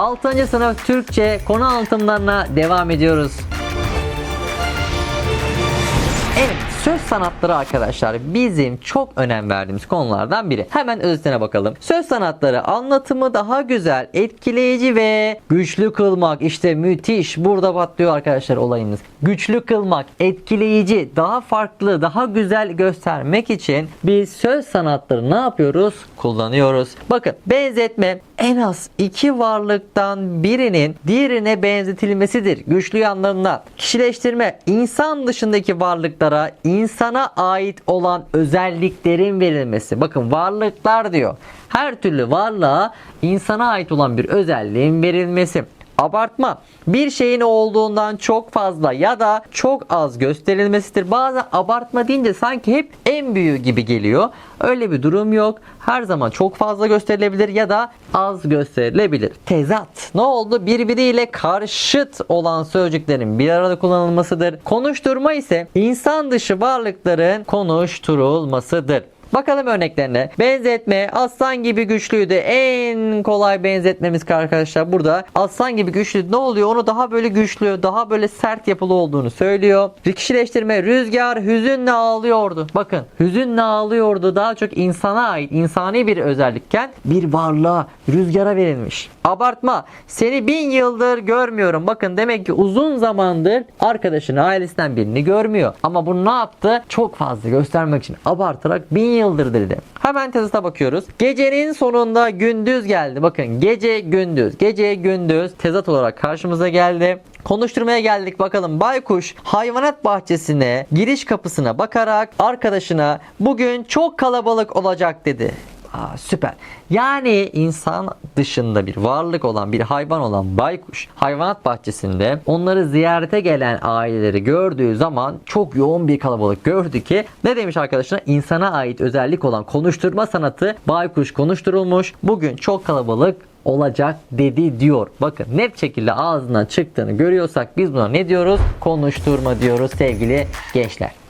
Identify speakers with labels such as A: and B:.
A: 6. sınıf Türkçe konu anlatımlarına devam ediyoruz. Evet, sanatları arkadaşlar bizim çok önem verdiğimiz konulardan biri. Hemen özetine bakalım. Söz sanatları anlatımı daha güzel, etkileyici ve güçlü kılmak. İşte müthiş. Burada patlıyor arkadaşlar olayınız. Güçlü kılmak, etkileyici, daha farklı, daha güzel göstermek için biz söz sanatları ne yapıyoruz? Kullanıyoruz. Bakın benzetme en az iki varlıktan birinin diğerine benzetilmesidir. Güçlü yanlarına kişileştirme insan dışındaki varlıklara insana ait olan özelliklerin verilmesi. Bakın varlıklar diyor. Her türlü varlığa insana ait olan bir özelliğin verilmesi. Abartma bir şeyin olduğundan çok fazla ya da çok az gösterilmesidir. Bazen abartma deyince sanki hep en büyüğü gibi geliyor. Öyle bir durum yok. Her zaman çok fazla gösterilebilir ya da az gösterilebilir. Tezat. Ne oldu? Birbiriyle karşıt olan sözcüklerin bir arada kullanılmasıdır. Konuşturma ise insan dışı varlıkların konuşturulmasıdır. Bakalım örneklerine. Benzetme aslan gibi güçlüydü. En kolay benzetmemiz arkadaşlar burada. Aslan gibi güçlü ne oluyor? Onu daha böyle güçlü, daha böyle sert yapılı olduğunu söylüyor. Kişileştirme rüzgar hüzünle ağlıyordu. Bakın hüzünle ağlıyordu daha çok insana ait insani bir özellikken bir varlığa rüzgara verilmiş. Abartma. Seni bin yıldır görmüyorum. Bakın demek ki uzun zamandır arkadaşını ailesinden birini görmüyor. Ama bunu ne yaptı? Çok fazla göstermek için abartarak bin yıldır dedi. Hemen tezata bakıyoruz. Gecenin sonunda gündüz geldi. Bakın gece gündüz. Gece gündüz tezat olarak karşımıza geldi. Konuşturmaya geldik bakalım. Baykuş hayvanat bahçesine giriş kapısına bakarak arkadaşına bugün çok kalabalık olacak dedi. Aa, süper. Yani insan dışında bir varlık olan bir hayvan olan baykuş hayvanat bahçesinde onları ziyarete gelen aileleri gördüğü zaman çok yoğun bir kalabalık gördü ki ne demiş arkadaşına insana ait özellik olan konuşturma sanatı baykuş konuşturulmuş bugün çok kalabalık olacak dedi diyor. Bakın net şekilde ağzından çıktığını görüyorsak biz buna ne diyoruz? Konuşturma diyoruz sevgili gençler.